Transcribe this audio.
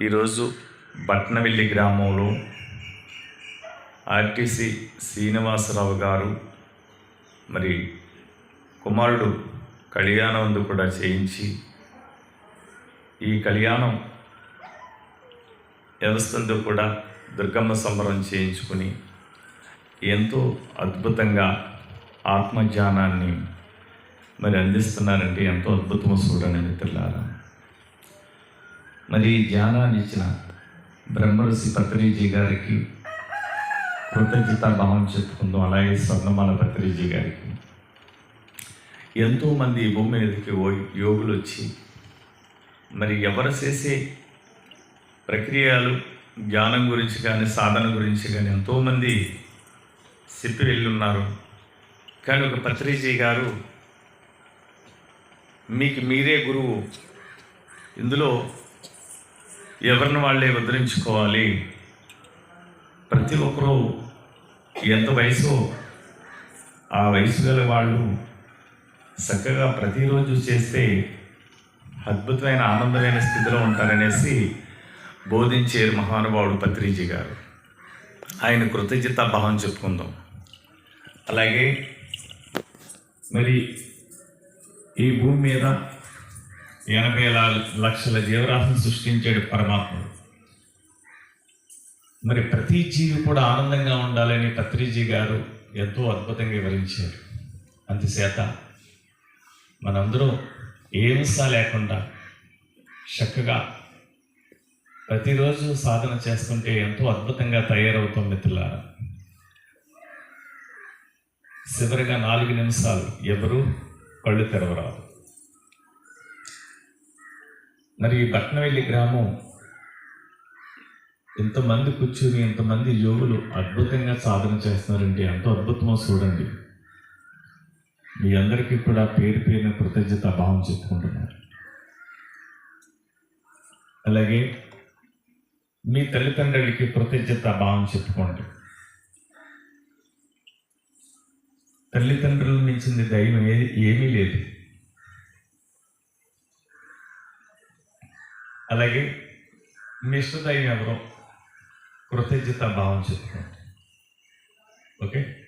ఈరోజు బట్నవెల్లి గ్రామంలో ఆర్టీసీ శ్రీనివాసరావు గారు మరి కుమారుడు కళ్యాణం కూడా చేయించి ఈ కళ్యాణం వ్యవస్థలతో కూడా దుర్గమ్మ సంబరం చేయించుకుని ఎంతో అద్భుతంగా ఆత్మజ్ఞానాన్ని మరి అందిస్తున్నారంటే ఎంతో అద్భుతమో చూడండి మిత్రులారా మరి ఈ జ్ఞానాన్ని ఇచ్చిన బ్రహ్మర్షి పత్రిజీ గారికి కృతజ్ఞత భావం చెప్పుకుందాం. అలాగే స్వర్ణమాల పత్రిజీ గారికి ఎంతోమంది ఈ భూమి మీదకి యోగులు వచ్చి మరి ఎవరు చేసే ప్రక్రియలు జ్ఞానం గురించి కానీ సాధన గురించి కానీ ఎంతోమంది చెప్పి వెళ్ళున్నారు కానీ ఒక పత్రిజీ గారు మీకు మీరే గురువు. ఇందులో ఎవరిని వాళ్ళే ఉద్ధరించుకోవాలి? ప్రతి ఒక్కరూ ఎంత వయసు ఆ వయసు గల వాళ్ళు చక్కగా ప్రతిరోజు చేస్తే అద్భుతమైన ఆనందమైన స్థితిలో ఉంటారనేసి బోధించేరు మహానుభావుడు పత్రిజీ గారు. ఆయన కృతజ్ఞత భావం చెప్పుకుందాం. అలాగే మరి ఈ భూమి మీద ఎనభై లా- లక్షల జీవరాశిని సృష్టించాడు పరమాత్ముడు. మరి ప్రతి జీవి కూడా ఆనందంగా ఉండాలని పత్రిజీ గారు ఎంతో అద్భుతంగా వివరించారు. అందుచేత మనందరూ ఏ హింస లేకుండా చక్కగా ప్రతిరోజు సాధన చేస్తుంటే ఎంతో అద్భుతంగా తయారవుతాం మిత్రులారా. చివరిగా నాలుగు నిమిషాలు ఎవరు కళ్ళు తెరవరాదు. మరి ఈ బట్నవెల్లి గ్రామం ఎంతమంది కూర్చుని ఇంతమంది యోగులు అద్భుతంగా సాధన చేస్తున్నారంటే ఎంతో అద్భుతమో చూడండి. మీ అందరికీ కూడా పేరు పేరున కృతజ్ఞత భావం చెప్పుకుంటున్నారు. అలాగే మీ తల్లిదండ్రులకి కృతజ్ఞత భావం చెప్పుకోండి. తల్లిదండ్రులు మించింది దైవం ఏది ఏమీ లేదు. అలాగే మీ ఎవరో కృతజ్ఞత భావం చెప్పుకోండి. ఓకే?